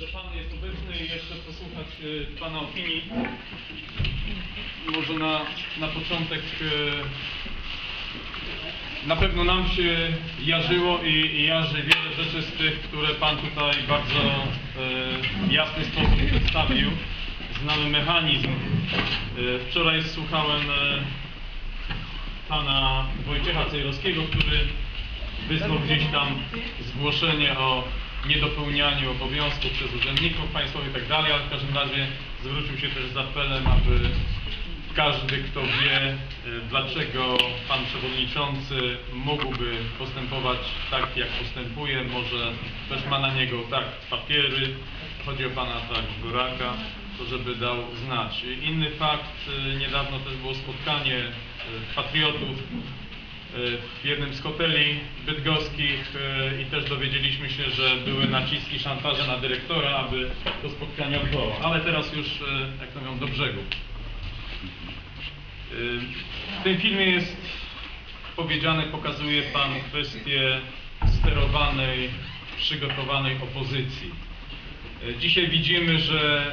że Pan jest obecny i jeszcze posłuchać e, Pana opinii. Może na, na początek e, na pewno nam się jarzyło i, i jarzy wiele rzeczy z tych, które Pan tutaj bardzo e, jasny sposób przedstawił. Znamy mechanizm. E, wczoraj słuchałem Pana Wojciecha Cejrowskiego, który wysłał gdzieś tam zgłoszenie o niedopełnianiu obowiązków przez urzędników państwowych i tak ale w każdym razie zwrócił się też z apelem, aby każdy, kto wie, e, dlaczego pan przewodniczący mógłby postępować tak, jak postępuje, może też ma na niego tak papiery, chodzi o pana tak Goraka, to żeby dał znać. Inny fakt, e, niedawno też było spotkanie e, patriotów w jednym z hoteli bydgoskich e, i też dowiedzieliśmy się, że były naciski, szantaże na dyrektora, aby to spotkanie odwołał. Ale teraz już, e, jak to mówią, do brzegu. W tym filmie jest powiedziane, pokazuje Pan kwestię sterowanej, przygotowanej opozycji. Dzisiaj widzimy, że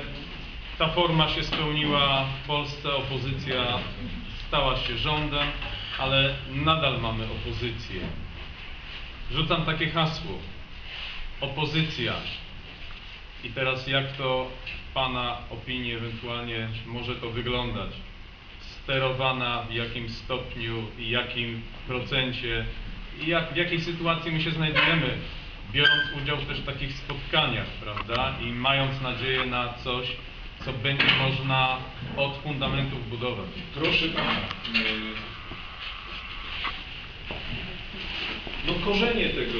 ta forma się spełniła w Polsce, opozycja stała się rządem, ale nadal mamy opozycję. Rzucam takie hasło. Opozycja. I teraz jak to Pana opinii ewentualnie może to wyglądać? Sterowana w jakim stopniu i jakim procencie i jak, w jakiej sytuacji my się znajdujemy, biorąc udział też w takich spotkaniach, prawda? I mając nadzieję na coś, co będzie można od fundamentów budować. Proszę pana, e, no korzenie tego,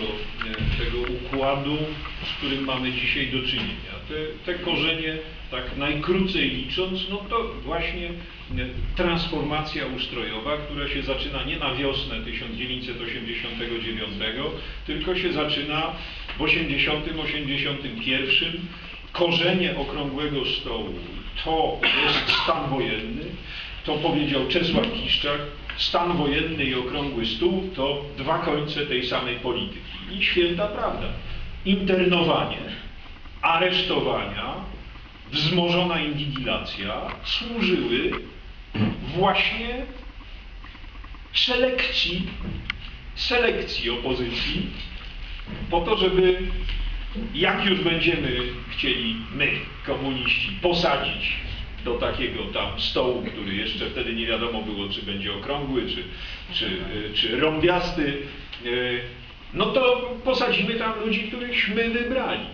tego układu, z którym mamy dzisiaj do czynienia, te, te korzenie, tak najkrócej licząc, no to właśnie transformacja ustrojowa, która się zaczyna nie na wiosnę 1989, tylko się zaczyna w 80-81 korzenie okrągłego stołu to jest stan wojenny, to powiedział Czesław Kiszczak, stan wojenny i okrągły stół to dwa końce tej samej polityki. I święta prawda. Internowanie, aresztowania, wzmożona inwigilacja służyły właśnie selekcji, selekcji opozycji po to, żeby jak już będziemy chcieli my, komuniści, posadzić do takiego tam stołu, który jeszcze wtedy nie wiadomo było, czy będzie okrągły, czy, czy, czy rąbiasty, e, no to posadzimy tam ludzi, którychśmy wybrali.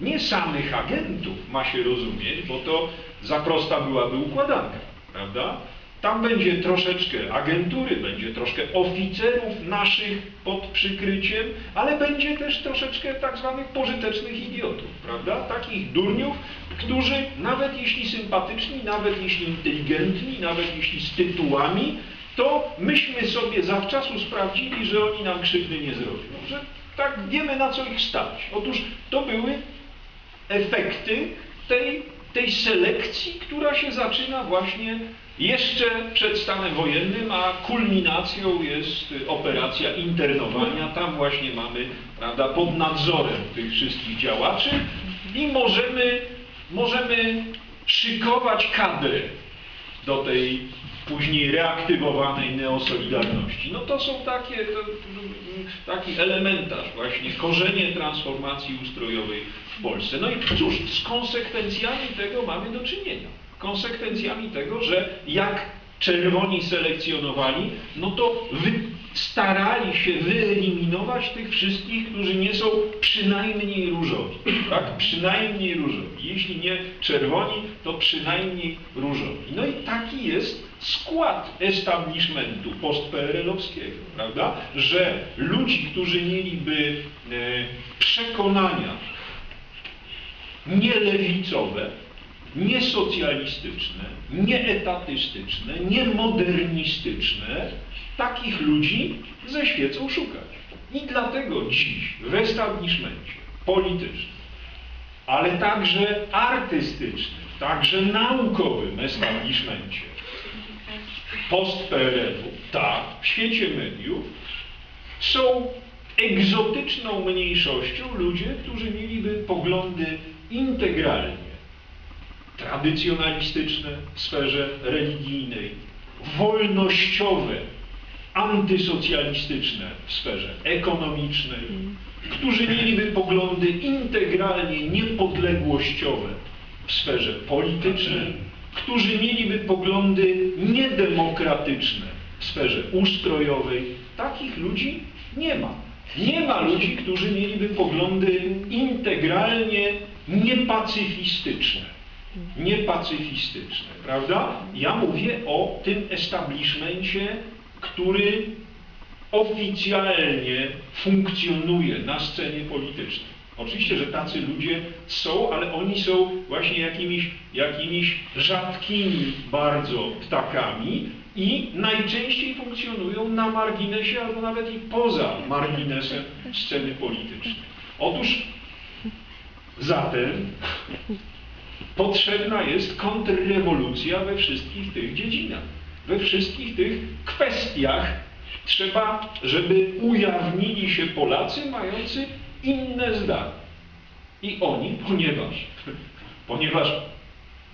Nie samych agentów ma się rozumieć, bo to za prosta byłaby układanka, prawda? Tam będzie troszeczkę agentury, będzie troszkę oficerów naszych pod przykryciem, ale będzie też troszeczkę tak zwanych pożytecznych idiotów, prawda? Takich durniów, którzy nawet jeśli sympatyczni, nawet jeśli inteligentni, nawet jeśli z tytułami, to myśmy sobie zawczasu sprawdzili, że oni nam krzywdy nie zrobią, że tak wiemy na co ich stać. Otóż to były efekty tej, tej selekcji, która się zaczyna właśnie jeszcze przed stanem wojennym, a kulminacją jest operacja internowania. Tam właśnie mamy prawda, pod nadzorem tych wszystkich działaczy i możemy, możemy szykować kadrę do tej później reaktywowanej neosolidarności. No to są takie, to, taki elementarz właśnie, korzenie transformacji ustrojowej w Polsce. No i cóż, z konsekwencjami tego mamy do czynienia. Konsekwencjami tego, że jak czerwoni selekcjonowali, no to starali się wyeliminować tych wszystkich, którzy nie są przynajmniej różowi. Tak? Przynajmniej różowi. Jeśli nie czerwoni, to przynajmniej różowi. No i taki jest skład establishmentu post-PRL-owskiego, prawda? Że ludzi, którzy mieliby e, przekonania nielewicowe, niesocjalistyczne, nieetatystyczne, niemodernistyczne, takich ludzi ze świecą szukać. I dlatego dziś w establishmencie politycznym, ale także artystycznym, także naukowym establishmencie post-PRL-u, tak, w świecie mediów są egzotyczną mniejszością ludzie, którzy mieliby poglądy integralnie tradycjonalistyczne w sferze religijnej, wolnościowe, antysocjalistyczne w sferze ekonomicznej, którzy mieliby poglądy integralnie niepodległościowe w sferze politycznej, którzy mieliby poglądy niedemokratyczne w sferze ustrojowej. Takich ludzi nie ma. Nie ma ludzi, którzy mieliby poglądy integralnie niepacyfistyczne. Niepacyfistyczne, prawda? Ja mówię o tym establishmencie, który oficjalnie funkcjonuje na scenie politycznej. Oczywiście, że tacy ludzie są, ale oni są właśnie jakimiś, jakimiś rzadkimi bardzo ptakami i najczęściej funkcjonują na marginesie albo nawet i poza marginesem sceny politycznej. Otóż zatem potrzebna jest kontrrewolucja we wszystkich tych dziedzinach, we wszystkich tych kwestiach. Trzeba, żeby ujawnili się Polacy mający inne zdanie. I oni, ponieważ, ponieważ,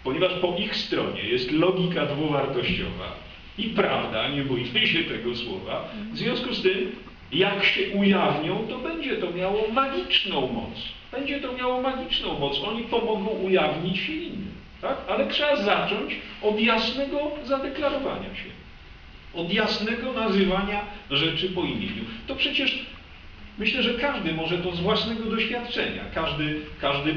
ponieważ po ich stronie jest logika dwuwartościowa i prawda, nie bójmy się tego słowa, w związku z tym, jak się ujawnią, to będzie to miało magiczną moc. Będzie to miało magiczną moc. Oni pomogą ujawnić się innym. Tak? Ale trzeba zacząć od jasnego zadeklarowania się. Od jasnego nazywania rzeczy po imieniu. To przecież myślę, że każdy może to z własnego doświadczenia. Każdy, każdy,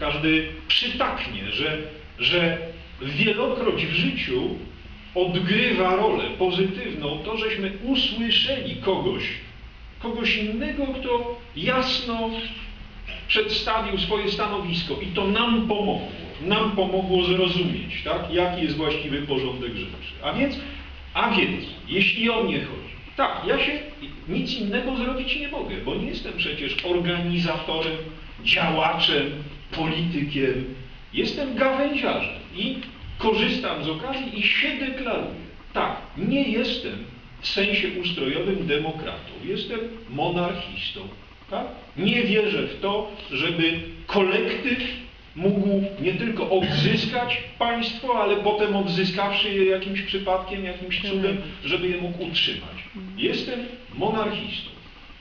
każdy przytaknie, że, że wielokroć w życiu odgrywa rolę pozytywną to, żeśmy usłyszeli kogoś, kogoś innego, kto jasno przedstawił swoje stanowisko i to nam pomogło. Nam pomogło zrozumieć, tak, jaki jest właściwy porządek rzeczy. A więc, a więc, jeśli o mnie chodzi, tak, ja się nic innego zrobić nie mogę, bo nie jestem przecież organizatorem, działaczem, politykiem. Jestem gawędziarzem i korzystam z okazji i się deklaruję. Tak, nie jestem w sensie ustrojowym demokratą, jestem monarchistą. Tak? Nie wierzę w to, żeby kolektyw mógł nie tylko odzyskać państwo, ale potem odzyskawszy je jakimś przypadkiem, jakimś cudem, żeby je mógł utrzymać. Jestem monarchistą.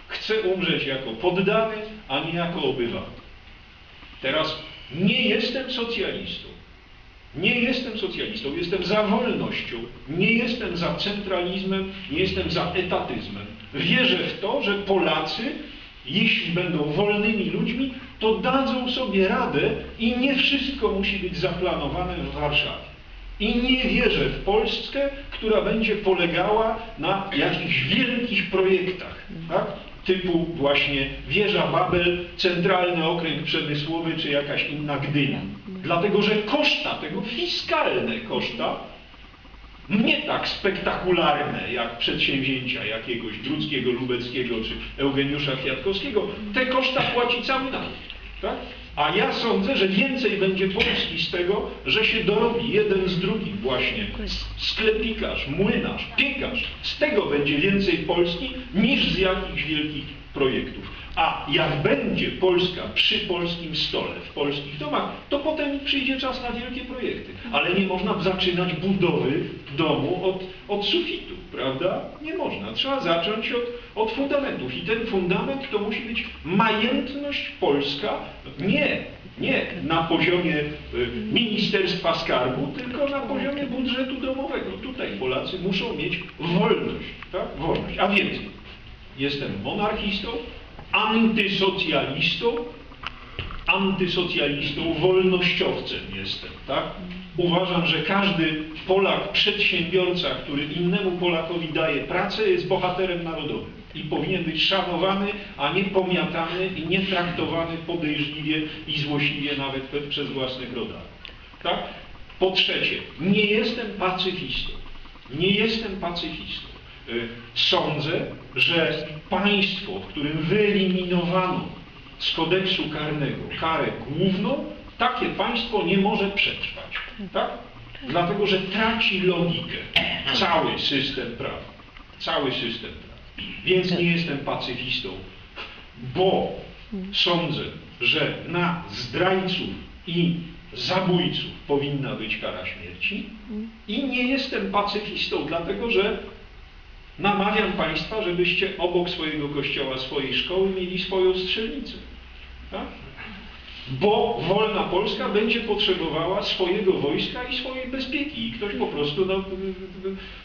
Chcę umrzeć jako poddany, a nie jako obywatel. Teraz nie jestem socjalistą. Nie jestem socjalistą, jestem za wolnością, nie jestem za centralizmem, nie jestem za etatyzmem. Wierzę w to, że Polacy, jeśli będą wolnymi ludźmi, to dadzą sobie radę i nie wszystko musi być zaplanowane w Warszawie. I nie wierzę w Polskę, która będzie polegała na jakichś wielkich projektach, tak? typu właśnie wieża Babel, centralny okręg przemysłowy czy jakaś inna Gdynia. Dlatego, że koszta tego, fiskalne koszta, nie tak spektakularne jak przedsięwzięcia jakiegoś Druckiego, Lubeckiego czy Eugeniusza Kwiatkowskiego, te koszta płaci cały naród. Tak? A ja sądzę, że więcej będzie Polski z tego, że się dorobi jeden z drugim właśnie sklepikarz, młynarz, piekarz. Z tego będzie więcej Polski niż z jakichś wielkich projektów. A jak będzie Polska przy polskim stole, w polskich domach, to potem przyjdzie czas na wielkie projekty. Ale nie można zaczynać budowy domu od, od sufitu, prawda? Nie można. Trzeba zacząć od, od fundamentów. I ten fundament to musi być majętność polska, nie, nie na poziomie y, Ministerstwa Skarbu, tylko na poziomie budżetu domowego. Tutaj Polacy muszą mieć wolność, tak? Wolność. A więc jestem monarchistą, antysocjalistą, antysocjalistą, wolnościowcem jestem, tak? Uważam, że każdy Polak, przedsiębiorca, który innemu Polakowi daje pracę, jest bohaterem narodowym i powinien być szanowany, a nie pomiatany i nie traktowany podejrzliwie i złośliwie nawet przez własnych rodaków. Tak? Po trzecie, nie jestem pacyfistą. Nie jestem pacyfistą. Y, Sądzę, że państwo, w którym wyeliminowano z kodeksu karnego karę główną, takie państwo nie może przetrwać. Tak? Dlatego, że traci logikę cały system prawa. Cały system prawa. Więc nie jestem pacyfistą bo sądzę, że na zdrajców i zabójców powinna być kara śmierci i nie jestem pacyfistą, dlatego że namawiam Państwa, żebyście obok swojego kościoła, swojej szkoły mieli swoją strzelnicę. Tak? Bo wolna Polska będzie potrzebowała swojego wojska i swojej bezpieki. I ktoś po prostu, no,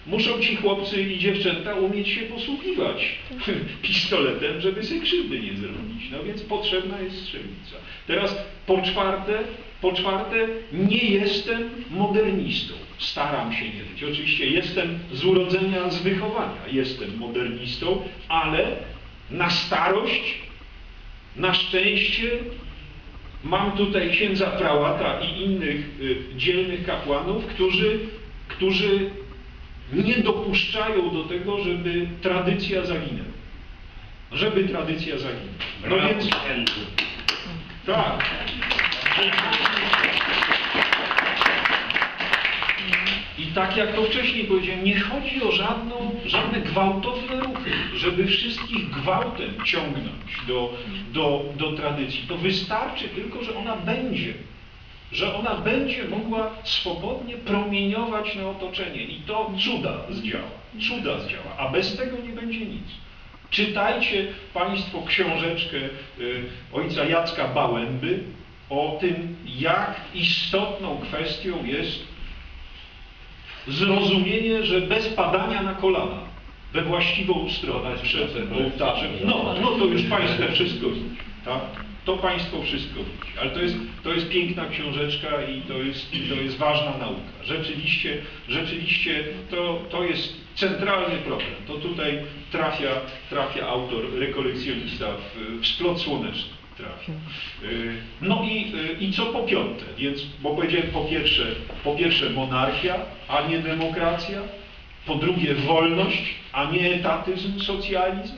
muszą ci chłopcy i dziewczęta umieć się posługiwać pistoletem, żeby sobie krzywdy nie zrobić. No więc potrzebna jest strzelnica. Teraz po czwarte, po czwarte, nie jestem modernistą. Staram się nie być. Oczywiście jestem z urodzenia, z wychowania jestem modernistą, ale na starość, na szczęście Mam tutaj księdza prałata i innych y, dzielnych kapłanów, którzy, którzy nie dopuszczają do tego, żeby tradycja zaginęła. Żeby tradycja zaginęła. No Brawo, więc tak. Tak jak to wcześniej powiedziałem, nie chodzi o żadne gwałtowne ruchy, żeby wszystkich gwałtem ciągnąć do, do, do tradycji. To wystarczy tylko, że ona będzie. Że ona będzie mogła swobodnie promieniować na otoczenie i to cuda zdziała. Cuda zdziała, a bez tego nie będzie nic. Czytajcie Państwo książeczkę y, ojca Jacka Bałęby o tym, jak istotną kwestią jest zrozumienie, że bez padania na kolana we właściwą stronę przed ołtarzem. No, no to już Państwo wszystko widzi. Tak? To Państwo wszystko widzi. Ale to jest, to jest piękna książeczka i to jest, to jest ważna nauka. Rzeczywiście, rzeczywiście to, to jest centralny problem. To tutaj trafia, trafia autor, rekolekcjonista w, w splot słoneczny Y, No i, y, i co po piąte? Więc, bo powiedziałem po pierwsze, po pierwsze monarchia, a nie demokracja. Po drugie wolność, a nie etatyzm, socjalizm.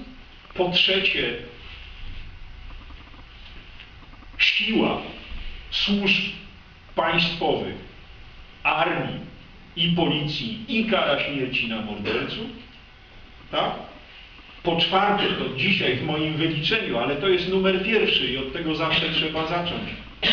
Po trzecie siła służb państwowych, armii i policji i kara śmierci na morderców. Tak? Po czwarte, to dzisiaj w moim wyliczeniu, ale to jest numer pierwszy i od tego zawsze trzeba zacząć.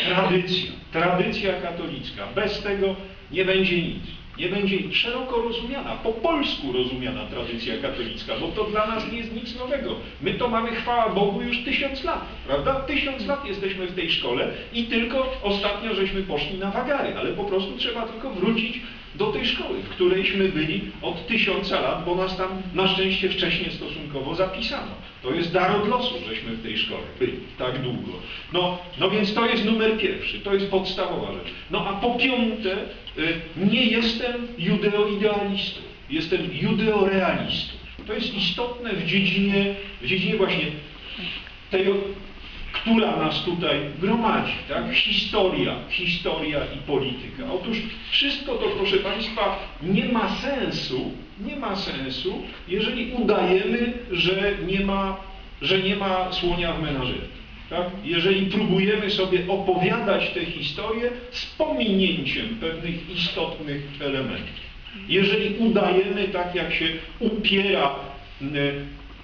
Tradycja, tradycja katolicka. Bez tego nie będzie nic. Nie będzie szeroko rozumiana, po polsku rozumiana tradycja katolicka, bo to dla nas nie jest nic nowego. My to mamy, chwała Bogu, już tysiąc lat, prawda? Tysiąc lat jesteśmy w tej szkole i tylko ostatnio żeśmy poszli na wagary, ale po prostu trzeba tylko wrócić do tej szkoły, w którejśmy byli od tysiąca lat, bo nas tam na szczęście wcześniej stosunkowo zapisano. To jest dar od losu, żeśmy w tej szkole byli tak długo. No, no więc to jest numer pierwszy, to jest podstawowa rzecz. No a po piąte, y, nie jestem judeoidealistą, jestem judeorealistą. To jest istotne w dziedzinie, w dziedzinie właśnie tej, która nas tutaj gromadzi, tak? Historia, historia i polityka. Otóż wszystko to, proszę Państwa, nie ma sensu, nie ma sensu, jeżeli udajemy, że nie ma, że nie ma słonia w menażerii. Tak? Jeżeli próbujemy sobie opowiadać tę historię z pominięciem pewnych istotnych elementów. Jeżeli udajemy, tak jak się upiera y,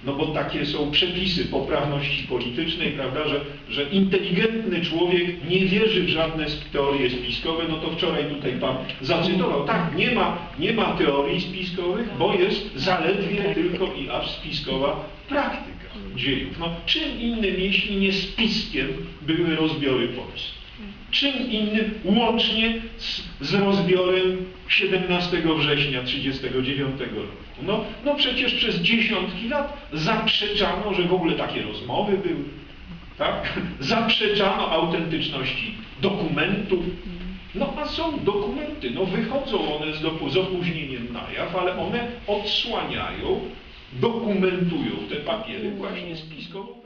no bo takie są przepisy poprawności politycznej, prawda, że, że inteligentny człowiek nie wierzy w żadne teorie spiskowe, no to wczoraj tutaj Pan zacytował. Tak, nie ma, nie ma teorii spiskowych, bo jest zaledwie tylko i aż spiskowa praktyka dziejów. No, czym innym, jeśli nie spiskiem były rozbiory Polski? Czym innym łącznie z, z rozbiorem 17 września 1939 roku. No, no przecież przez dziesiątki lat zaprzeczano, że w ogóle takie rozmowy były. Tak? Zaprzeczano autentyczności dokumentów. No a są dokumenty, no wychodzą one z, z opóźnieniem na jaw, ale one odsłaniają, dokumentują te papiery właśnie spiskową prawdę.